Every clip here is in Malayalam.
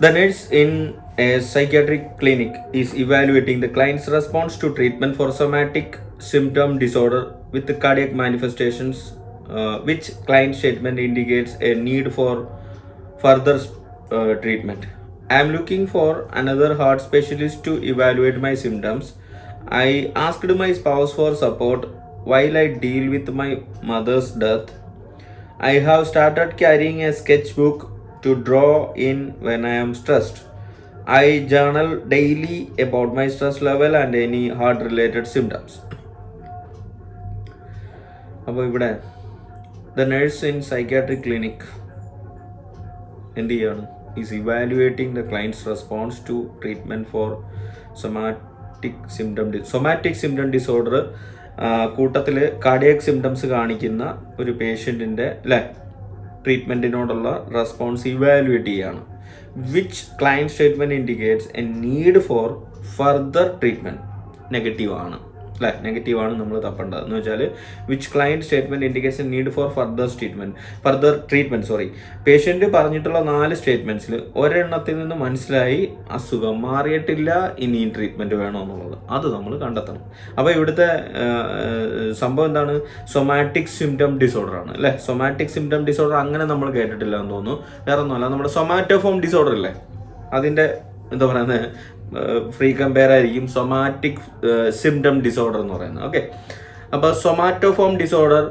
The nurse in a psychiatric clinic is evaluating the client's response to treatment for somatic symptom disorder with cardiac manifestations, uh, which client statement indicates a need for further uh, treatment. I am looking for another heart specialist to evaluate my symptoms. I asked my spouse for support while I deal with my mother's death. I have started carrying a sketchbook to draw in when I am stressed. I journal daily about my stress level and any heart related symptoms. അപ്പോൾ ഇവിടെ the nurse in psychiatric clinic എന്ത് ചെയ്യാണ് is evaluating the clients response to treatment for somatic symptom D somatic symptom disorder കൂട്ടത്തിൽ കാർഡിയക് സിംറ്റംസ് കാണിക്കുന്ന ഒരു പേഷ്യന്റിന്റെ അല്ലേ ട്രീറ്റ്മെന്റിനോടുള്ള റെസ്പോൺസ് ഇവാലുവേറ്റ് ചെയ്യാണ് which client statement indicates a need for further treatment negative ആണ്. അല്ലേ നെഗറ്റീവ് ആണ് നമ്മൾ തപ്പേണ്ടത്. എന്ന് വെച്ചാൽ which client statement indication need for further statement further treatment sorry patient പറഞ്ഞിട്ടുള്ള നാല് സ്റ്റേറ്റ്മെന്റ്സിൽ ഒരെണ്ണത്തിൽ നിന്ന് മനസ്സിലായി അസുഖം മാറിയിട്ടില്ല ഇനി ട്രീറ്റ്മെന്റ് വേണോ എന്നുള്ളത്. അത് നമ്മൾ കണ്ടെത്തണം. അപ്പോൾ ഇവിടുത്തെ സംഭവം എന്താണ്? സൊമാറ്റിക് സിംറ്റം ഡിസോർഡർ ആണ് അല്ലേ സൊമാറ്റിക് സിംറ്റം ഡിസോർഡർ അങ്ങനെ നമ്മൾ കേട്ടിട്ടില്ല എന്ന് തോന്നുന്നു. വേറെ ഒന്നുമല്ല നമ്മുടെ സൊമാറ്റോഫോം ഡിസോർഡർ അല്ലേ അതിന്റെ എന്താ പറയുന്നത് ഫ്രീ കമ്പയർ ആയിരിക്കും സൊമാറ്റിക് സിംറ്റം ഡിസോർഡർ എന്ന് പറയുന്നത്. ഓക്കെ അപ്പോൾ സൊമാറ്റോഫോം ഡിസോർഡർ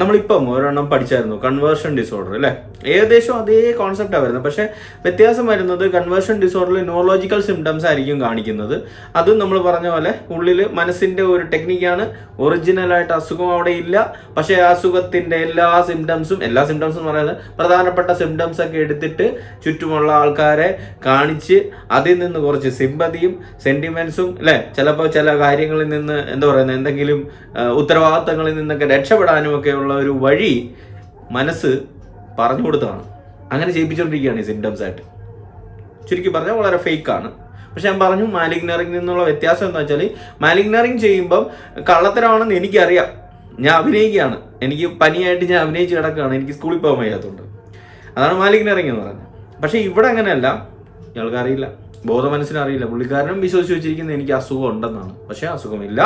നമ്മളിപ്പം ഒരെണ്ണം പഠിച്ചായിരുന്നു കൺവേർഷൻ ഡിസോർഡർ അല്ലേ? ഏകദേശം അതേ കോൺസെപ്റ്റാണ് വരുന്നത്. പക്ഷേ വ്യത്യാസം വരുന്നത് കൺവേർഷൻ ഡിസോർഡറിൽ ന്യൂറോളജിക്കൽ സിംറ്റംസ് ആയിരിക്കും കാണിക്കുന്നത്. അത് നമ്മൾ പറഞ്ഞ പോലെ ഉള്ളിൽ മനസ്സിന്റെ ഒരു ടെക്നിക്കാണ് ഒറിജിനലായിട്ട് അസുഖം അവിടെ ഇല്ല. പക്ഷേ ആ അസുഖത്തിന്റെ എല്ലാ സിംറ്റംസും എല്ലാ സിംറ്റംസും എന്ന് പറയുന്നത് പ്രധാനപ്പെട്ട സിംറ്റംസ് ഒക്കെ എടുത്തിട്ട് ചുറ്റുമുള്ള ആൾക്കാരെ കാണിച്ച് അതിൽ നിന്ന് കുറച്ച് സിമ്പതിയും സെന്റിമെന്റ്സും അല്ലെ? ചിലപ്പോൾ ചില കാര്യങ്ങളിൽ നിന്ന് എന്താ പറയുന്നത് എന്തെങ്കിലും ഉത്തരവാദിത്തങ്ങളിൽ നിന്നൊക്കെ രക്ഷപ്പെടാനും ഒക്കെയുള്ള ഉള്ള ഒരു വഴി മനസ്സ് പറഞ്ഞു കൊടുത്തതാണ്. അങ്ങനെ ചെയ്യിപ്പിച്ചുകൊണ്ടിരിക്കുകയാണ് ഈ സിംറ്റംസ് ആയിട്ട്. ചുരുക്കി പറഞ്ഞാൽ വളരെ ഫേക്ക് ആണ്. പക്ഷെ ഞാൻ പറഞ്ഞു മാലിഗ്നറിംഗ് നിന്നുള്ള വ്യത്യാസം എന്താ വെച്ചാൽ മാലിഗ്നറിംഗ് ചെയ്യുമ്പം കള്ളത്തരമാണെന്ന് എനിക്കറിയാം. ഞാൻ അഭിനയിക്കുകയാണ്. എനിക്ക് പനിയായിട്ട് ഞാൻ അഭിനയിച്ച് കിടക്കുകയാണ്. എനിക്ക് സ്കൂളിൽ പോകാൻ വയ്യാത്തതുകൊണ്ട് അതാണ് മാലിഗ്നറിംഗ് എന്ന് പറഞ്ഞത് പക്ഷേ ഇവിടെ അങ്ങനെയല്ല. ഞങ്ങൾക്കറിയില്ല ബോധ മനസ്സിനറിയില്ല പുള്ളിക്കാരനും വിശ്വസിച്ച് വെച്ചിരിക്കുന്നത് എനിക്ക് അസുഖം ഉണ്ടെന്നാണ്. പക്ഷെ അസുഖമില്ല.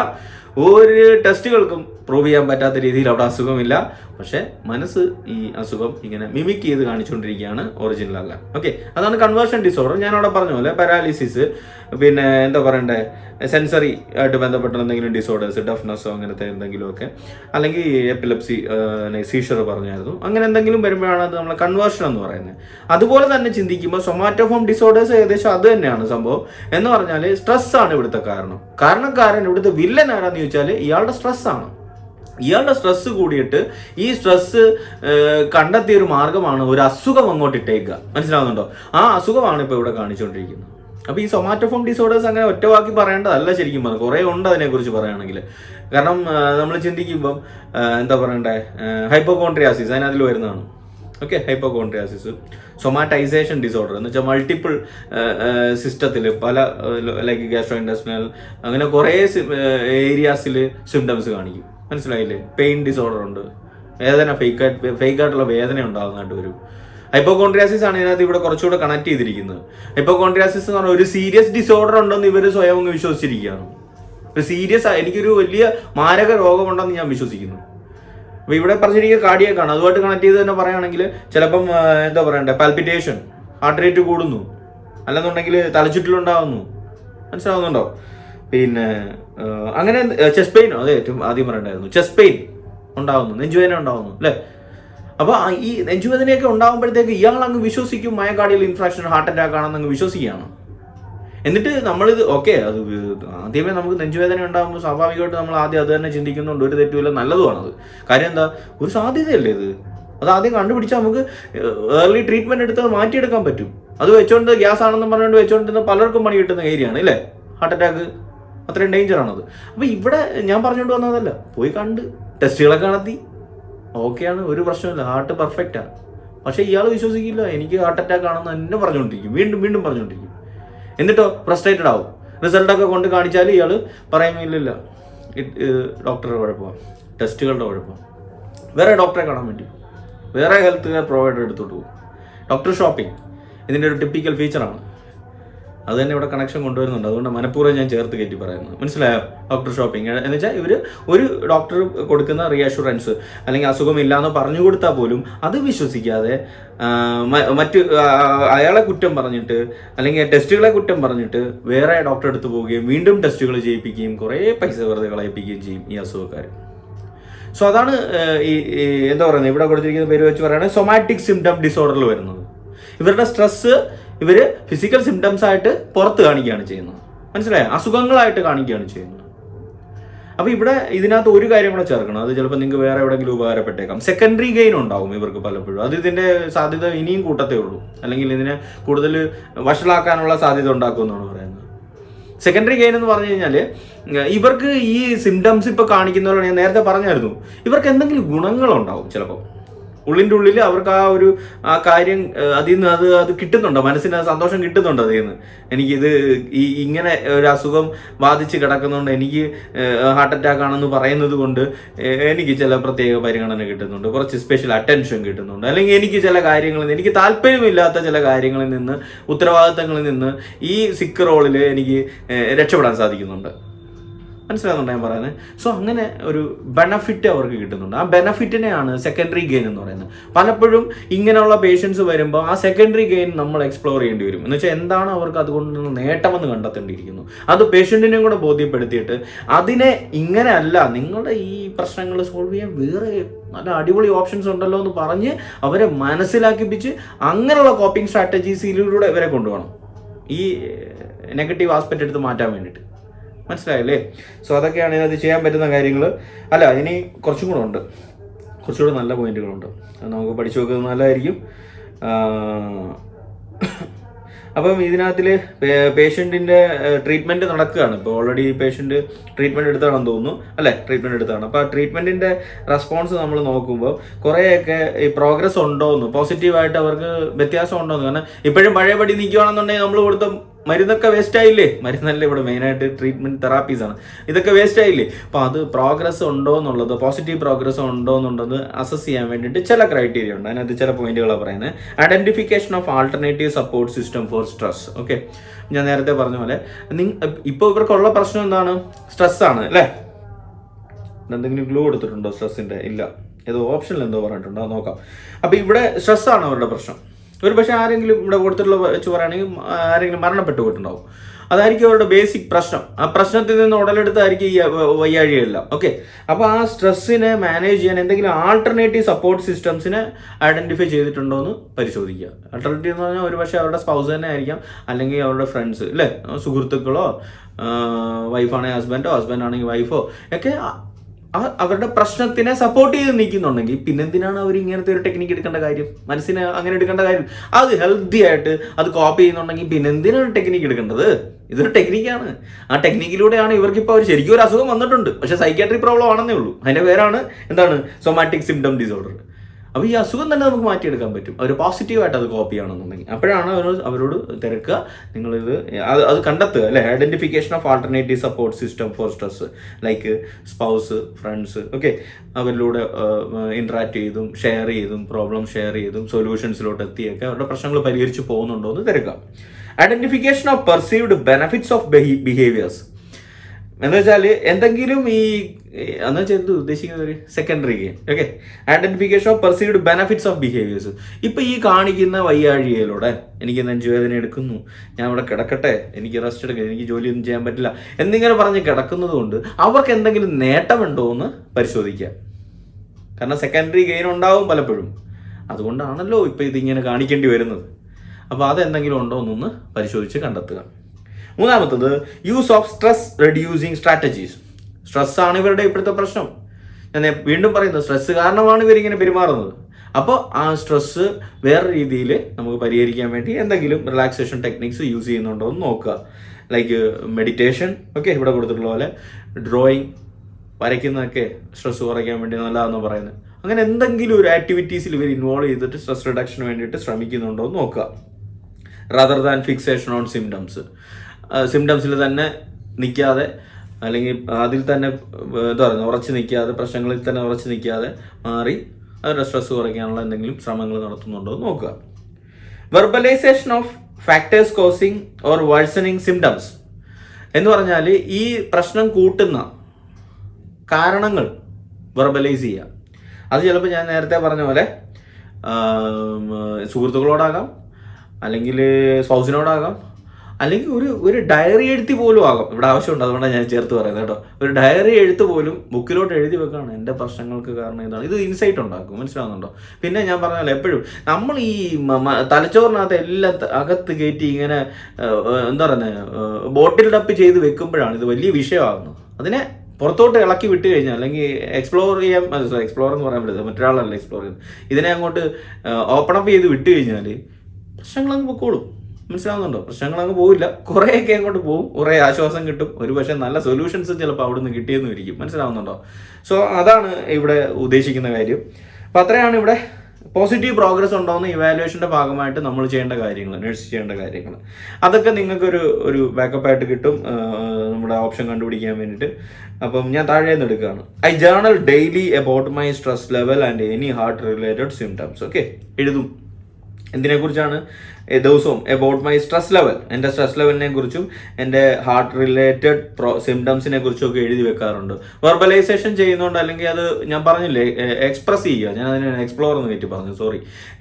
ഒരു ടെസ്റ്റുകൾക്കും പ്രൂവ് ചെയ്യാൻ പറ്റാത്ത രീതിയിൽ അവിടെ അസുഖമില്ല. പക്ഷെ മനസ്സ് ഈ അസുഖം ഇങ്ങനെ മിമിക് ചെയ്ത് കാണിച്ചുകൊണ്ടിരിക്കുകയാണ് ഒറിജിനൽ അല്ല. ഓക്കെ അതാണ് കൺവേർഷൻ ഡിസോർഡർ ഞാൻ അവിടെ പറഞ്ഞ പോലെ പാരാലിസിസ് പിന്നെ എന്താ പറയണ്ടേ? സെൻസറി ആയിട്ട് ബന്ധപ്പെട്ട എന്തെങ്കിലും ഡിസോർഡേഴ്സ് ഡഫ്നെസ്സോ അങ്ങനത്തെ എന്തെങ്കിലുമൊക്കെ. അല്ലെങ്കിൽ എപ്പിലപ്സി സീഷർ പറഞ്ഞായിരുന്നു. അങ്ങനെ എന്തെങ്കിലും വരുമ്പോഴാണ് അത് നമ്മൾ കൺവേർഷൻ എന്ന് പറയുന്നത്. അതുപോലെ തന്നെ ചിന്തിക്കുമ്പോൾ സൊമാറ്റോഫോം ഡിസോർഡേഴ്സ് ഏകദേശം അത് തന്നെയാണ് സംഭവം. എന്ന് പറഞ്ഞാൽ സ്ട്രെസ് ആണ് ഇവിടുത്തെ കാരണം. കാരണക്കാരൻ ഇവിടുത്തെ വില്ലൻ ആരാന്ന് ചോദിച്ചാൽ ഇയാളുടെ സ്ട്രെസ്സാണ് ഇയാളുടെ സ്ട്രെസ് കൂടിയിട്ട് ഈ സ്ട്രെസ് കണ്ടെത്തിയ ഒരു മാർഗമാണ് ഒരു അസുഖം അങ്ങോട്ട് ഇട്ടേക്കുക. മനസ്സിലാവുന്നുണ്ടോ? ആ അസുഖമാണ് ഇപ്പോൾ ഇവിടെ കാണിച്ചുകൊണ്ടിരിക്കുന്നത്. അപ്പോൾ ഈ സൊമാറ്റോഫോം ഡിസോർഡേഴ്സ് അങ്ങനെ ഒറ്റവാക്കി പറയേണ്ടതല്ല ശരിക്കും പറഞ്ഞു കുറേ ഉണ്ട് അതിനെക്കുറിച്ച് പറയുകയാണെങ്കിൽ. കാരണം നമ്മൾ ചിന്തിക്കുമ്പം എന്താ പറയണ്ടേ? ഹൈപ്പോകോൺട്രിയാസിസ് അതിനതിൽ വരുന്നതാണ്. ഓക്കെ ഹൈപ്പോകോൺട്രിയാസിസ് സൊമാറ്റൈസേഷൻ ഡിസോർഡർ എന്ന് വെച്ചാൽ മൾട്ടിപ്പിൾ സിസ്റ്റത്തിൽ പല ലൈക്ക് ഗ്യാസ്ട്രോ ഇൻഡസ്ട്രിയൽ അങ്ങനെ കുറേ ഏരിയാസിൽ സിംറ്റംസ് കാണിക്കും. മനസ്സിലായില്ലേ? പെയിൻ ഡിസോർഡർ ഉണ്ട്. വേദന ഫേക്ക് ആയിട്ട് ഫേക്ക് ആയിട്ടുള്ള വേദന ഉണ്ടാകുന്നതായിട്ട് വരും. ഹൈപ്പോകോൺട്രിയാസിസ് ആണ് ഇതിനകത്ത് ഇവിടെ കുറച്ചുകൂടെ കണക്ട് ചെയ്തിരിക്കുന്നത്. ഹൈപ്പോകോൺട്രിയാസിസ് എന്ന് പറഞ്ഞാൽ ഒരു സീരിയസ് ഡിസോർഡർ ഉണ്ടെന്ന് ഇവർ സ്വയം വിശ്വസിച്ചിരിക്കുകയാണ്. ഒരു സീരിയസ് എനിക്കൊരു വലിയ മാരക രോഗമുണ്ടെന്ന് ഞാൻ വിശ്വസിക്കുന്നു. അപ്പൊ ഇവിടെ പറഞ്ഞിരിക്കുന്ന കാർഡിയക്കാണ് അതുമായിട്ട് കണക്ട് ചെയ്ത് തന്നെ പറയുകയാണെങ്കിൽ ചിലപ്പം എന്താ പറയണ്ടേ? പാൽപിറ്റേഷൻ ഹാർട്ട് റേറ്റ് കൂടുന്നു. അല്ലെന്നുണ്ടെങ്കിൽ തലച്ചുറ്റിലുണ്ടാവുന്നു മനസ്സിലാവുന്നുണ്ടോ? പിന്നെ അങ്ങനെ ചെസ്റ്റ് പെയിൻ അതെ ഏറ്റവും ആദ്യം പറയണ്ടായിരുന്നു. ചെസ്റ്റ് പെയിൻ ഉണ്ടാവുന്നു. നെഞ്ചുവേദന ഉണ്ടാവുന്നു അല്ലേ? അപ്പൊ ഈ നെഞ്ചുവേദനയൊക്കെ ഉണ്ടാകുമ്പോഴത്തേക്ക് ഇയാൾ അങ്ങ് വിശ്വസിക്കും മയക്കാടിയിൽ ഇൻഫ്രാക്ഷൻ ഹാർട്ട് അറ്റാക്ക് ആണെന്ന് അങ്ങ് വിശ്വസിക്കുകയാണ്. എന്നിട്ട് നമ്മളിത് ഓക്കെ അത് ആദ്യമേ നമുക്ക് നെഞ്ചുവേദന ഉണ്ടാകുമ്പോൾ സ്വാഭാവികമായിട്ട് നമ്മൾ ആദ്യം അത് തന്നെ ചിന്തിക്കുന്നുണ്ട്. ഒരു തെറ്റുമില്ല നല്ലതുമാണത്. കാര്യം എന്താ? ഒരു സാധ്യതയല്ലേ ഇത്? അത് ആദ്യം കണ്ടുപിടിച്ചാൽ നമുക്ക് ഏർലി ട്രീറ്റ്മെന്റ് എടുത്ത് മാറ്റിയെടുക്കാൻ പറ്റും. അത് വെച്ചോണ്ട് ഗ്യാസ് ആണെന്ന് പറഞ്ഞുകൊണ്ട് വെച്ചോണ്ടിരുന്ന പലർക്കും പണി കിട്ടുന്ന ഏരിയ ആണ് അല്ലേ ഹാർട്ട് അറ്റാക്ക് അത്രയും ഡേഞ്ചർ ആണത് അപ്പൊ ഇവിടെ ഞാൻ പറഞ്ഞുകൊണ്ട് വന്നതല്ല. പോയി കണ്ട് ടെസ്റ്റുകളൊക്കെ നടത്തി. ഓക്കെയാണ് ഒരു പ്രശ്നമില്ല ഹാർട്ട് പെർഫെക്റ്റ് ആണ് പക്ഷേ ഇയാൾ വിശ്വസിക്കില്ല. എനിക്ക് ഹാർട്ട് അറ്റാക്ക് ആണെന്ന് തന്നെ പറഞ്ഞുകൊണ്ടിരിക്കും വീണ്ടും വീണ്ടും പറഞ്ഞുകൊണ്ടിരിക്കും എന്നിട്ടോ ഫ്രസ്ട്രേറ്റഡ് ആവും. റിസൾട്ടൊക്കെ കൊണ്ട് കാണിച്ചാൽ ഇയാൾ പറയും ഇല്ലില്ല ഡോക്ടറുടെ കുഴപ്പമാണ് ടെസ്റ്റുകളുടെ കുഴപ്പമാണ് വേറെ ഡോക്ടറെ കാണാൻ വേണ്ടി. വേറെ ഹെൽത്ത് കെയർ പ്രൊവൈഡർ എടുത്തോട്ട് പോകും. ഡോക്ടർ ഷോപ്പിംഗ് ഇതിന്റെ ഒരു ടിപ്പിക്കൽ ഫീച്ചറാണ് അത് തന്നെ ഇവിടെ കണക്ഷൻ കൊണ്ടുവരുന്നുണ്ട്. അതുകൊണ്ട് മനഃപൂർവം ഞാൻ ചേർത്ത് കയറ്റി പറയുന്നത്. മനസ്സിലായോ? ഡോക്ടർ ഷോപ്പിംഗ് എന്ന് വെച്ചാൽ ഇവർ ഒരു ഡോക്ടർ കൊടുക്കുന്ന റീഅഷുറൻസ് അല്ലെങ്കിൽ അസുഖമില്ല എന്ന് പറഞ്ഞു കൊടുത്താൽ പോലും അത് വിശ്വസിക്കാതെ മറ്റു അയാളെ കുറ്റം പറഞ്ഞിട്ട് അല്ലെങ്കിൽ ടെസ്റ്റുകളെ കുറ്റം പറഞ്ഞിട്ട് വേറെ ഡോക്ടറെ അടുത്ത് പോവുകയും വീണ്ടും ടെസ്റ്റുകൾ ചെയ്യിപ്പിക്കുകയും കുറേ പൈസ വെറുതെ കളയിപ്പിക്കുകയും ചെയ്യും ഈ അസുഖക്കാർ. സോ അതാണ് ഈ എന്താ പറയുന്നത്? ഇവിടെ കൊടുത്തിരിക്കുന്ന പേര് വെച്ച് പറയുകയാണെങ്കിൽ സൊമാറ്റിക് സിംറ്റം ഡിസോർഡറിൽ വരുന്നത്. ഇവരുടെ സ്ട്രെസ് ഇവർ ഫിസിക്കൽ സിംറ്റംസ് ആയിട്ട് പുറത്ത് കാണിക്കുകയാണ് ചെയ്യുന്നത്. മനസ്സിലായോ? അസുഖങ്ങളായിട്ട് കാണിക്കുകയാണ് ചെയ്യുന്നത്. അപ്പോൾ ഇവിടെ ഇതിനകത്ത് ഒരു കാര്യം കൂടെ ചേർക്കണം. അത് ചിലപ്പോൾ നിങ്ങൾക്ക് വേറെ എവിടെയെങ്കിലും ഉപകാരപ്പെട്ടേക്കാം. സെക്കൻഡറി ഗെയിൻ ഉണ്ടാവും ഇവർക്ക് പലപ്പോഴും. അത് ഇതിന്റെ സാധ്യത ഇനിയും കൂട്ടത്തേ ഉള്ളൂ. അല്ലെങ്കിൽ ഇതിനെ കൂടുതൽ വഷളാക്കാനുള്ള സാധ്യത ഉണ്ടാക്കുമെന്നാണ് പറയുന്നത്. സെക്കൻഡറി ഗെയിൻ എന്ന് പറഞ്ഞു കഴിഞ്ഞാൽ ഇവർക്ക് ഈ സിംറ്റംസ് ഇപ്പോൾ കാണിക്കുന്നവരാണ് ഞാൻ നേരത്തെ പറഞ്ഞായിരുന്നു. ഇവർക്ക് എന്തെങ്കിലും ഗുണങ്ങളുണ്ടാവും ചിലപ്പോൾ ഉള്ളിന്റെ ഉള്ളിൽ അവർക്ക് ആ ഒരു ആ കാര്യം അതിൽ നിന്ന് അത് അത് കിട്ടുന്നുണ്ടോ? മനസ്സിന് ആ സന്തോഷം കിട്ടുന്നുണ്ടോ അതിൽ നിന്ന്? എനിക്കിത് ഈ ഇങ്ങനെ ഒരു അസുഖം ബാധിച്ച് കിടക്കുന്നതുകൊണ്ട് എനിക്ക് ഹാർട്ട് അറ്റാക്ക് ആണെന്ന് പറയുന്നത് കൊണ്ട് എനിക്ക് ചില പ്രത്യേക പരിഗണന കിട്ടുന്നുണ്ട്. കുറച്ച് സ്പെഷ്യൽ അറ്റൻഷൻ കിട്ടുന്നുണ്ട്. അല്ലെങ്കിൽ എനിക്ക് ചില കാര്യങ്ങളിൽ നിന്ന് എനിക്ക് താല്പര്യമില്ലാത്ത ചില കാര്യങ്ങളിൽ നിന്ന് ഉത്തരവാദിത്തങ്ങളിൽ നിന്ന് ഈ സിക്ക് റോളിൽ എനിക്ക് രക്ഷപ്പെടാൻ സാധിക്കുന്നുണ്ട്. മനസ്സിലാകുന്നുണ്ടോ ഞാൻ പറയുന്നത്? സോ അങ്ങനെ ഒരു ബെനഫിറ്റ് അവർക്ക് കിട്ടുന്നുണ്ട്. ആ ബെനഫിറ്റിനെയാണ് സെക്കൻഡറി ഗെയിൻ എന്ന് പറയുന്നത്. പലപ്പോഴും ഇങ്ങനെയുള്ള പേഷ്യൻസ് വരുമ്പോൾ ആ സെക്കൻഡറി ഗെയിൻ നമ്മൾ എക്സ്പ്ലോർ ചെയ്യേണ്ടി വരും. എന്ന് വെച്ചാൽ എന്താണ് അവർക്ക് അതുകൊണ്ട് നേട്ടമെന്ന് കണ്ടെത്തേണ്ടിയിരിക്കുന്നു. അത് പേഷ്യന്റിനെയും കൂടെ ബോധ്യപ്പെടുത്തിയിട്ട് അതിനെ ഇങ്ങനെ അല്ല നിങ്ങളുടെ ഈ പ്രശ്നങ്ങൾ സോൾവ് ചെയ്യാൻ വേറെ നല്ല അടിപൊളി ഓപ്ഷൻസ് ഉണ്ടല്ലോ എന്ന് പറഞ്ഞ് അവരെ മനസ്സിലാക്കിപ്പിച്ച് അങ്ങനെയുള്ള കോപ്പിംഗ് സ്ട്രാറ്റജീസിലൂടെ ഇവരെ കൊണ്ടുപോകണം. ഈ നെഗറ്റീവ് ആസ്പെക്റ്റ് എടുത്ത് മാറ്റാൻ വേണ്ടിയിട്ട്. മനസ്സിലായല്ലേ? സോ അതൊക്കെയാണ് ഇതിനകത്ത് ചെയ്യാൻ പറ്റുന്ന കാര്യങ്ങൾ അല്ല ഇനി കുറച്ചും കൂടെ ഉണ്ട്. കുറച്ചുകൂടെ നല്ല പോയിന്റുകളുണ്ട്. അത് നമുക്ക് പഠിച്ചു നോക്കുന്നത് നല്ലതായിരിക്കും. അപ്പം ഇതിനകത്തിൽ പേഷ്യന്റിന്റെ ട്രീറ്റ്മെന്റ് നടക്കുകയാണ്. ഇപ്പോൾ ഓൾറെഡി പേഷ്യന്റ് ട്രീറ്റ്മെന്റ് എടുത്താണെന്ന് തോന്നുന്നു. അല്ലേ? ട്രീറ്റ്മെന്റ് എടുത്താണ് അപ്പോൾ ആ ട്രീറ്റ്മെന്റിന്റെ റെസ്പോൺസ് നമ്മൾ നോക്കുമ്പോൾ കുറേയൊക്കെ ഈ പ്രോഗ്രസ് ഉണ്ടോയെന്ന് പോസിറ്റീവായിട്ട് അവർക്ക് വ്യത്യാസം ഉണ്ടോയെന്ന് കാരണം ഇപ്പോഴും പഴയപടി നിൽക്കുകയാണെന്നുണ്ടെങ്കിൽ നമ്മൾ കൊടുത്ത മരുന്നൊക്കെ വേസ്റ്റ് ആയില്ലേ? മരുന്നല്ലേ ഇവിടെ മെയിനായിട്ട് ട്രീറ്റ്മെന്റ് തെറാപ്പീസ് ആണ്. ഇതൊക്കെ വേസ്റ്റ് ആയില്ലേ? അപ്പോൾ അത് പ്രോഗ്രസ് ഉണ്ടോ എന്നുള്ളത് പോസിറ്റീവ് പ്രോഗ്രസ് ഉണ്ടോ എന്നുള്ളത് അസസ് ചെയ്യാൻ വേണ്ടിയിട്ട് ചില ക്രൈറ്റീരിയ ഉണ്ട്. അതിനകത്ത് ചില പോയിന്റുകളാണ് പറയുന്നത്. Identification of alternative support system for stress okay ഞാൻ നേരത്തെ പറഞ്ഞ പോലെ ഇപ്പോൾ ഇവർക്കുള്ള പ്രശ്നം എന്താണ്? സ്ട്രെസ് ആണ് അല്ലേ? എന്തെങ്കിലും ഗ്ലൂ കൊടുത്തിട്ടുണ്ടോ സ്ട്രെസ്സിന്റെ ഇല്ല. ഏതോ ഓപ്ഷനിൽ എന്തോ പറഞ്ഞിട്ടുണ്ടോ? നോക്കാം. അപ്പൊ ഇവിടെ സ്ട്രെസ് ആണ് അവരുടെ പ്രശ്നം. ഒരു പക്ഷേ ആരെങ്കിലും ഇവിടെ കൊടുത്തിട്ടുള്ള വെച്ച് പറയുകയാണെങ്കിൽ ആരെങ്കിലും മരണപ്പെട്ടു പോയിട്ടുണ്ടാവും. അതായിരിക്കും അവരുടെ ബേസിക് പ്രശ്നം. ആ പ്രശ്നത്തിൽ നിന്ന് ഉടലെടുത്തായിരിക്കും ഈ വയ്യാഴിയെല്ലാം ഓക്കെ അപ്പോൾ ആ സ്ട്രെസ്സിനെ മാനേജ് ചെയ്യാൻ എന്തെങ്കിലും ആൾട്ടർനേറ്റീവ് സപ്പോർട്ട് സിസ്റ്റംസിനെ ഐഡന്റിഫൈ ചെയ്തിട്ടുണ്ടോ എന്ന് പരിശോധിക്കുക. ആൾട്ടർനേറ്റീവ് എന്ന് പറഞ്ഞാൽ ഒരു പക്ഷേ അവരുടെ സ്പൗസ് തന്നെ ആയിരിക്കാം. അല്ലെങ്കിൽ അവരുടെ ഫ്രണ്ട്സ് അല്ലേ സുഹൃത്തുക്കളോ വൈഫാണെങ്കിൽ ഹസ്ബൻഡോ ഹസ്ബൻഡ് ആണെങ്കിൽ വൈഫോ ഒക്കെ അവരുടെ പ്രശ്നത്തിനെ സപ്പോർട്ട് ചെയ്ത് നിൽക്കുന്നുണ്ടെങ്കിൽ പിന്നെന്തിനാണ് അവർ ഇങ്ങനത്തെ ഒരു ടെക്നിക്ക് എടുക്കേണ്ട കാര്യം? മനസ്സിന് അങ്ങനെ എടുക്കേണ്ട കാര്യം? അത് ഹെൽത്തി ആയിട്ട് അത് കോപ്പി ചെയ്യുന്നുണ്ടെങ്കിൽ പിന്നെന്തിനാണ് ടെക്നിക്ക് എടുക്കേണ്ടത്? ഇതൊരു ടെക്നിക്കാണ് ആ ടെക്നിക്കിലൂടെയാണ് ഇവർക്ക് ഇപ്പോൾ ഒരു ശരിക്കും ഒരു അസുഖം വന്നിട്ടുണ്ട്. പക്ഷേ സൈക്കാട്രി പ്രോബ്ലം ആണെന്നേ ഉള്ളൂ. അതിന്റെ പേരാണ് എന്താണ്? സൊമാറ്റിക് സിംറ്റം ഡിസോർഡർ അപ്പോൾ ഈ അസുഖം തന്നെ നമുക്ക് മാറ്റിയെടുക്കാൻ പറ്റും. അവർ പോസിറ്റീവായിട്ട് അത് കോപ്പി ആണെന്നുണ്ടെങ്കിൽ. അപ്പോഴാണ് അവരോട് അവരോട് തിരക്കുക. നിങ്ങളിത് അത് അത് കണ്ടെത്തുക അല്ലേ? Identification of alternative support system for stress like spouse friends okay അവരിലൂടെ ഇന്ററാക്ട് ചെയ്തും ഷെയർ ചെയ്തും പ്രോബ്ലം ഷെയർ ചെയ്തും സൊല്യൂഷൻസിലോട്ട് എത്തിയൊക്കെ അവരുടെ പ്രശ്നങ്ങൾ പരിഹരിച്ച് പോകുന്നുണ്ടോ എന്ന് തിരക്കുക. Identification of perceived benefits of behaviours എന്ന് വെച്ചാൽ എന്തെങ്കിലും ഈ എന്ന് വെച്ചാൽ എന്ത് ഉദ്ദേശിക്കുന്ന ഒരു secondary game okay identification of perceived benefits of behaviours ഇപ്പൊ ഈ കാണിക്കുന്ന വയ്യാഴികയിലൂടെ എനിക്ക് നെഞ്ചുവേദന എടുക്കുന്നു. ഞാൻ ഇവിടെ കിടക്കട്ടെ. എനിക്ക് റെസ്റ്റ് എടുക്കാം എനിക്ക് ജോലിയൊന്നും ചെയ്യാൻ പറ്റില്ല. എന്നിങ്ങനെ പറഞ്ഞ് കിടക്കുന്നത് കൊണ്ട് അവർക്ക് എന്തെങ്കിലും നേട്ടമുണ്ടോ എന്ന് പരിശോധിക്കുക. കാരണം സെക്കൻഡറി ഗെയിൻ ഉണ്ടാവും പലപ്പോഴും. അതുകൊണ്ടാണല്ലോ ഇപ്പൊ ഇതിങ്ങനെ കാണിക്കേണ്ടി വരുന്നത്. അപ്പോൾ അതെന്തെങ്കിലും ഉണ്ടോ എന്നൊന്ന് പരിശോധിച്ച് കണ്ടെത്തുക. മൂന്നാമത്തത് use of stress reducing strategies stress ആണ് ഇവരുടെ ഇപ്പോഴത്തെ പ്രശ്നം. ഞാൻ വീണ്ടും പറയുന്നത് സ്ട്രെസ് കാരണമാണ് ഇവരിങ്ങനെ പെരുമാറുന്നത്. അപ്പോൾ ആ സ്ട്രെസ് വേറെ രീതിയിൽ നമുക്ക് പരിഹരിക്കാൻ വേണ്ടി എന്തെങ്കിലും റിലാക്സേഷൻ ടെക്നിക്സ് യൂസ് ചെയ്യുന്നുണ്ടോ എന്ന് നോക്കുക. ലൈക്ക് മെഡിറ്റേഷൻ ഓക്കെ ഇവിടെ കൊടുത്തിട്ടുള്ള പോലെ ഡ്രോയിങ് വരയ്ക്കുന്നതൊക്കെ സ്ട്രെസ് കുറയ്ക്കാൻ വേണ്ടി നല്ലതാണെന്ന് പറയുന്നത്. അങ്ങനെ എന്തെങ്കിലും ഒരു ആക്ടിവിറ്റീസിൽ ഇവർ ഇൻവോൾവ് ചെയ്തിട്ട് സ്ട്രെസ് റിഡക്ഷന് വേണ്ടിയിട്ട് ശ്രമിക്കുന്നുണ്ടോ എന്ന് നോക്കുക. Rather than fixation on symptoms സിംറ്റംസിൽ തന്നെ നിൽക്കാതെ അല്ലെങ്കിൽ അതിൽ തന്നെ എന്താ പറയുക ഉറച്ചു നിൽക്കാതെ പ്രശ്നങ്ങളിൽ തന്നെ ഉറച്ചു നിൽക്കാതെ മാറി അവരുടെ സ്ട്രെസ് കുറയ്ക്കാനുള്ള എന്തെങ്കിലും ശ്രമങ്ങൾ നടത്തുന്നുണ്ടോ എന്ന് നോക്കുക. Verbalisation of factors causing or worsening symptoms എന്ന് പറഞ്ഞാൽ ഈ പ്രശ്നം കൂട്ടുന്ന കാരണങ്ങൾ വെർബലൈസ് ചെയ്യുക. അത് ചിലപ്പോൾ ഞാൻ നേരത്തെ പറഞ്ഞ പോലെ സുഹൃത്തുക്കളോടാകാം അല്ലെങ്കിൽ സ്പൗസിനോടാകാം അല്ലെങ്കിൽ ഒരു ഒരു ഡയറി എഴുത്തി പോലും ആകാം. ഇവിടെ ആവശ്യമുണ്ട് അതുകൊണ്ടാണ് ഞാൻ ചേർത്ത് പറയുന്നത് കേട്ടോ. ഒരു ഡയറി എഴുത്ത് പോലും ബുക്കിലോട്ട് എഴുതി വെക്കാണ് എന്റെ പ്രശ്നങ്ങൾക്ക് കാരണം ഇതാണ്. ഇത് ഇൻസൈറ്റ് ഉണ്ടാക്കും മനസ്സിലാവുന്നുണ്ടോ? പിന്നെ ഞാൻ പറഞ്ഞല്ലോ എപ്പോഴും നമ്മൾ ഈ തലച്ചോറിനകത്ത് എല്ലാം അകത്ത് കയറ്റി ഇങ്ങനെ എന്താ പറയുന്നത് ബോട്ടിൽ ഡപ്പ് ചെയ്ത് വെക്കുമ്പോഴാണ് ഇത് വലിയ വിഷയമാകുന്നത്. അതിനെ പുറത്തോട്ട് ഇളക്കി വിട്ട് കഴിഞ്ഞാൽ അല്ലെങ്കിൽ എക്സ്പ്ലോർ ചെയ്യാൻ എക്സ്പ്ലോർ എന്ന് പറയാൻ പറ്റില്ല മറ്റൊരാളല്ല എക്സ്പ്ലോർ ചെയ്യുന്നത്. ഇതിനെ അങ്ങോട്ട് ഓപ്പൺ അപ്പ് ചെയ്ത് വിട്ട് കഴിഞ്ഞാൽ പ്രശ്നങ്ങൾ അങ്ങ് പൊക്കോളും. മനസ്സിലാവുന്നുണ്ടോ? പ്രശ്നങ്ങൾ അങ്ങ് പോവില്ല. കുറേയൊക്കെ അങ്ങോട്ട് പോകും കുറേ ആശ്വാസം കിട്ടും. ഒരു പക്ഷേ നല്ല സൊല്യൂഷൻസ് ചിലപ്പോൾ അവിടെ നിന്ന് കിട്ടിയെന്ന് ഇരിക്കും മനസ്സിലാവുന്നുണ്ടോ? സോ അതാണ് ഇവിടെ ഉദ്ദേശിക്കുന്ന കാര്യം. അപ്പോൾ അത്രയാണ് ഇവിടെ പോസിറ്റീവ് പ്രോഗ്രസ് ഉണ്ടാവുന്ന ഇവാലുവേഷന്റെ ഭാഗമായിട്ട് നമ്മൾ ചെയ്യേണ്ട കാര്യങ്ങൾ നഴ്സ് ചെയ്യേണ്ട കാര്യങ്ങൾ അതൊക്കെ നിങ്ങൾക്കൊരു ഒരു ബാക്കപ്പ് ആയിട്ട് കിട്ടും. നമ്മുടെ ഓപ്ഷൻ കണ്ടുപിടിക്കാൻ വേണ്ടിയിട്ട്. അപ്പം ഞാൻ താഴെ നിന്ന് എടുക്കുകയാണ്. I journal daily about my stress level and any heart related symptoms okay എഴുതും. എന്തിനെ കുറിച്ചാണ് ദിവസവും എബൌട്ട് മൈ സ്ട്രെസ് ലെവൽ എന്റെ സ്ട്രെസ് ലെവലിനെ കുറിച്ചും എന്റെ ഹാർട്ട് റിലേറ്റഡ് പ്രോ സിംറ്റംസിനെ കുറിച്ചും ഒക്കെ എഴുതി വെക്കാറുണ്ട്. വെർബലൈസേഷൻ ചെയ്യുന്നതുകൊണ്ട് അല്ലെങ്കിൽ അത് ഞാൻ പറഞ്ഞില്ലേ എക്സ്പ്രസ് ചെയ്യുക. ഞാൻ അതിനെ എക്സ്പ്ലോർ എന്ന് കയറ്റി പറഞ്ഞു സോറി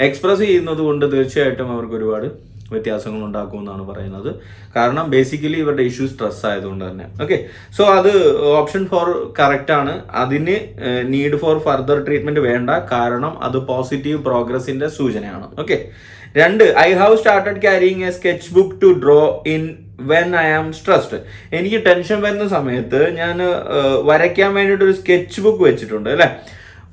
എക്സ്പ്രസ് ചെയ്യുന്നത് കൊണ്ട് തീർച്ചയായിട്ടും അവർക്ക് ഒരുപാട് വ്യത്യാസങ്ങൾ ഉണ്ടാക്കുമെന്നാണ് പറയുന്നത്. കാരണം ബേസിക്കലി ഇവരുടെ ഇഷ്യൂ സ്ട്രെസ് ആയതുകൊണ്ട് തന്നെ. ഓക്കെ സോ അത് ഓപ്ഷൻ ഫോർ കറക്റ്റ് ആണ്. അതിന് നീഡ് ഫോർ ഫർദർ ട്രീറ്റ്മെന്റ് വേണ്ട. കാരണം അത് പോസിറ്റീവ് പ്രോഗ്രസിന്റെ സൂചനയാണ്. ഓക്കെ രണ്ട് I have started carrying a sketch book to draw in when I am stressed എനിക്ക് ടെൻഷൻ വരുന്ന സമയത്ത് ഞാൻ വരയ്ക്കാൻ വേണ്ടിയിട്ട് ഒരു സ്കെച്ച് ബുക്ക് വെച്ചിട്ടുണ്ട് അല്ലേ?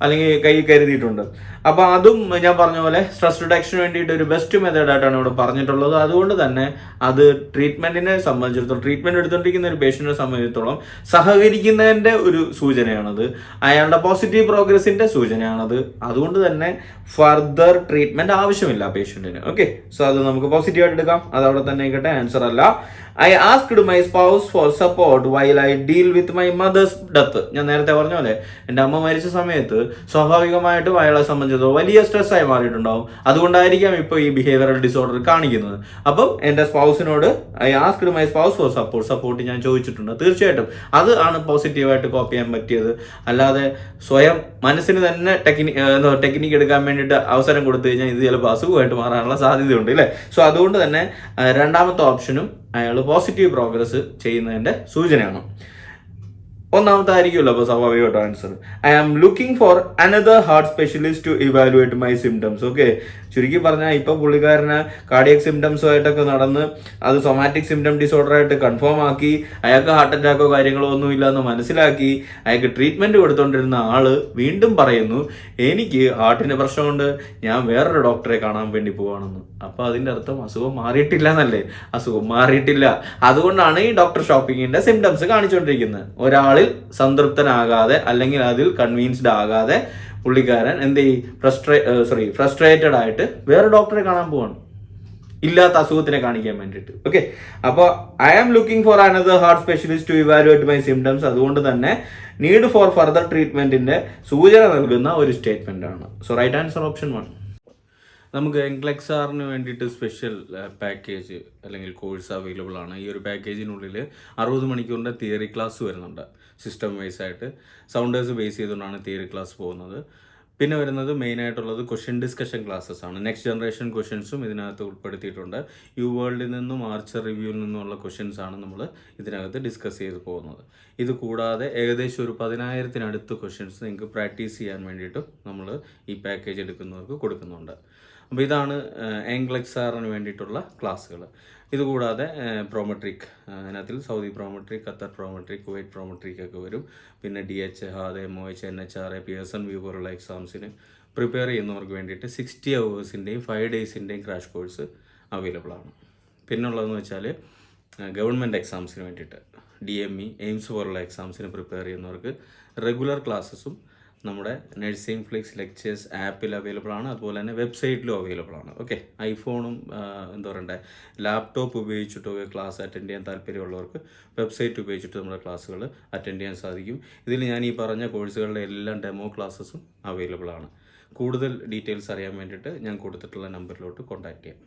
അല്ലെങ്കിൽ കൈ കരുതിയിട്ടുണ്ട്. അപ്പോൾ അതും ഞാൻ പറഞ്ഞ പോലെ സ്ട്രെസ് റിഡക്ഷൻ വേണ്ടിയിട്ട് ഒരു ബെസ്റ്റ് മെത്തേഡായിട്ടാണ് ഇവിടെ പറഞ്ഞിട്ടുള്ളത്. അതുകൊണ്ട് തന്നെ അത് ട്രീറ്റ്മെന്റിനെ സംബന്ധിച്ചിടത്തോളം ട്രീറ്റ്മെന്റ് എടുത്തുകൊണ്ടിരിക്കുന്ന ഒരു പേഷ്യന്റിനെ സംബന്ധിച്ചിടത്തോളം സഹകരിക്കുന്നതിന്റെ ഒരു സൂചനയാണത്. അയാളുടെ പോസിറ്റീവ് പ്രോഗ്രസിന്റെ സൂചനയാണത്. അതുകൊണ്ട് തന്നെ ഫർദർ ട്രീറ്റ്മെന്റ് ആവശ്യമില്ല പേഷ്യന്റിന് ഓക്കെ സോ അത് നമുക്ക് പോസിറ്റീവായിട്ട് എടുക്കാം. അതവിടെ തന്നെ ആയിക്കട്ടെ ആൻസർ അല്ല. I asked my spouse for support while I deal with my mother's death ഞാൻ നേരത്തെ പറഞ്ഞ പോലെ എന്റെ അമ്മ മരിച്ച സമയത്ത് സ്വാഭാവികമായിട്ടും അയാളെ സംബന്ധിച്ചിടത്തോളം വലിയ സ്ട്രെസ് ആയി മാറിയിട്ടുണ്ടാവും. അതുകൊണ്ടായിരിക്കാം ഇപ്പോൾ ഈ ബിഹേവിയറൽ ഡിസോർഡർ കാണിക്കുന്നത്. അപ്പം എന്റെ സ്പൗസിനോട് I asked my spouse for support support ഞാൻ ചോദിച്ചിട്ടുണ്ട്. തീർച്ചയായിട്ടും അത് ആണ് പോസിറ്റീവായിട്ട് കോപ്പ് ചെയ്യാൻ പറ്റിയത്. അല്ലാതെ സ്വയം മനസ്സിന് തന്നെ ടെക്നിക് ടെക്നിക്ക് എടുക്കാൻ വേണ്ടിയിട്ട് അവസരം കൊടുത്തു കഴിഞ്ഞാൽ ഇത് ചിലപ്പോൾ അസുഖമായിട്ട് മാറാനുള്ള സാധ്യതയുണ്ട് അല്ലേ സോ അതുകൊണ്ട് തന്നെ രണ്ടാമത്തെ ഓപ്ഷനും അയാൾ പോസിറ്റീവ് പ്രോഗ്രസ് ചെയ്യുന്നതിന്റെ സൂചനയാണ്. ഒന്നാമത്തെ ആയിരിക്കുമല്ലോ അപ്പോൾ സ്വാഭാവികമായിട്ട് answer I am looking for another heart specialist to evaluate my symptoms okay ചുരുക്കി പറഞ്ഞാൽ ഇപ്പൊ പുള്ളിക്കാരന് കാർഡിയക് സിംറ്റംസുമായിട്ടൊക്കെ നടന്ന് അത് സൊമാറ്റിക് സിംറ്റം ഡിസോർഡർ ആയിട്ട് കൺഫേം ആക്കി അയാൾക്ക് ഹാർട്ട് അറ്റാക്കോ കാര്യങ്ങളോ ഒന്നും ഇല്ലെന്ന് മനസ്സിലാക്കി അയാൾക്ക് ട്രീറ്റ്മെന്റ് കൊടുത്തോണ്ടിരുന്ന ആൾ വീണ്ടും പറയുന്നു എനിക്ക് ഹാർട്ടിന് പ്രശ്നമുണ്ട്. ഞാൻ വേറൊരു ഡോക്ടറെ കാണാൻ വേണ്ടി പോവാണെന്ന്. അപ്പോൾ അതിന്റെ അർത്ഥം അസുഖം മാറിയിട്ടില്ല എന്നല്ലേ അസുഖം മാറിയിട്ടില്ല. അതുകൊണ്ടാണ് ഈ ഡോക്ടർ ഷോപ്പിങ്ങിന്റെ സിംറ്റംസ് കാണിച്ചുകൊണ്ടിരിക്കുന്നത് ഒരാളിൽ സംതൃപ്തനാകാതെ അല്ലെങ്കിൽ അതിൽ കൺവീൻസ്ഡ് ആകാതെ പുള്ളിക്കാരൻ എന്ത് ചെയ്യും? ഫ്രസ്ട്രേ സോറി ഫ്രസ്ട്രേറ്റഡ് ആയിട്ട് വേറെ ഡോക്ടറെ കാണാൻ പോവാണ്. ഇല്ലാത്ത അസുഖത്തിനെ കാണിക്കാൻ വേണ്ടിയിട്ട്. ഓക്കെ അപ്പോൾ I am looking for another heart specialist to evaluate my symptoms അതുകൊണ്ട് തന്നെ നീഡ് ഫോർ ഫർദർ ട്രീറ്റ്മെന്റിന്റെ സൂചന നൽകുന്ന ഒരു സ്റ്റേറ്റ്മെന്റ് ആണ്. So right answer option one നമുക്ക് എൻക്ലെക്സ് വേണ്ടിയിട്ട് സ്പെഷ്യൽ പാക്കേജ് അല്ലെങ്കിൽ കോഴ്സ് അവൈലബിൾ ആണ്. ഈ ഒരു പാക്കേജിനുള്ളിൽ അറുപത് മണിക്കൂറിന്റെ തിയറി ക്ലാസ് വരുന്നുണ്ട് സിസ്റ്റം വൈസ് ആയിട്ട്. സൗണ്ടേഴ്സ് ബേസ് ചെയ്തുകൊണ്ടാണ് തിയറി ക്ലാസ് പോകുന്നത്. പിന്നെ വരുന്നത് മെയിനായിട്ടുള്ളത് ക്വസ്റ്റ്യൻ ഡിസ്കഷൻ ക്ലാസ്സസ് ആണ്. നെക്സ്റ്റ് ജനറേഷൻ ക്വസ്റ്റ്യൻസും ഇതിനകത്ത് ഉൾപ്പെടുത്തിയിട്ടുണ്ട്. യു വേൾഡിൽ നിന്നും ആർച്ചർ റിവ്യൂവിൽ നിന്നുമുള്ള ക്വസ്റ്റ്യൻസ് ആണ് നമ്മൾ ഇതിനകത്ത് ഡിസ്കസ് ചെയ്ത് പോകുന്നത്. ഇത് കൂടാതെ ഏകദേശം ഒരു പതിനായിരത്തിനടുത്ത് ക്വസ്റ്റ്യൻസ് നിങ്ങൾക്ക് പ്രാക്ടീസ് ചെയ്യാൻ വേണ്ടിയിട്ടും നമ്മൾ ഈ പാക്കേജ് എടുക്കുന്നവർക്ക് കൊടുക്കുന്നുണ്ട്. അപ്പോൾ ഇതാണ് ആംഗ്ലക്സാറിന് വേണ്ടിയിട്ടുള്ള ക്ലാസ്സുകൾ. ഇതുകൂടാതെ Prometric അതിനകത്തിൽ Saudi Prometric Qatar Prometric Kuwait Prometric ഒക്കെ വരും. പിന്നെ D H HAAD M O H N H R A P S N VUE പോലുള്ള എക്സാംസിന് പ്രിപ്പയർ ചെയ്യുന്നവർക്ക് വേണ്ടിയിട്ട് സിക്സ്റ്റി അവേഴ്സിന്റെയും ഫൈവ് ഡേയ്സിന്റെയും ക്രാഷ് കോഴ്സ് അവൈലബിൾ ആണ്. പിന്നുള്ളതെന്ന് വെച്ചാൽ ഗവൺമെന്റ് എക്സാംസിന് വേണ്ടിയിട്ട് ഡി എം ഇ എയിംസ് പോലുള്ള എക്സാംസിന് പ്രിപ്പയർ ചെയ്യുന്നവർക്ക് റെഗുലർ ക്ലാസ്സസും നമ്മുടെ നഴ്സിംഗ് ഫ്ലിക്സ് ലെക്ചേഴ്സ് ആപ്പിൽ അവൈലബിൾ ആണ്. അതുപോലെ തന്നെ വെബ്സൈറ്റിലും അവൈലബിൾ ആണ്. ഓക്കെ ഐഫോണും എന്താ പറയണ്ടേ ലാപ്ടോപ്പ് ഉപയോഗിച്ചിട്ടൊക്കെ ക്ലാസ് അറ്റൻഡ് ചെയ്യാൻ താല്പര്യമുള്ളവർക്ക് വെബ്സൈറ്റ് ഉപയോഗിച്ചിട്ട് നമ്മുടെ ക്ലാസ്സുകൾ അറ്റൻഡ് ചെയ്യാൻ സാധിക്കും. ഇതിൽ ഞാൻ ഈ പറഞ്ഞ കോഴ്സുകളുടെ എല്ലാം ഡെമോ ക്ലാസ്സസും അവൈലബിൾ ആണ്. കൂടുതൽ ഡീറ്റെയിൽസ് അറിയാൻ വേണ്ടിയിട്ട് ഞാൻ കൊടുത്തിട്ടുള്ള നമ്പറിലോട്ട് കോൺടാക്ട് ചെയ്യാം.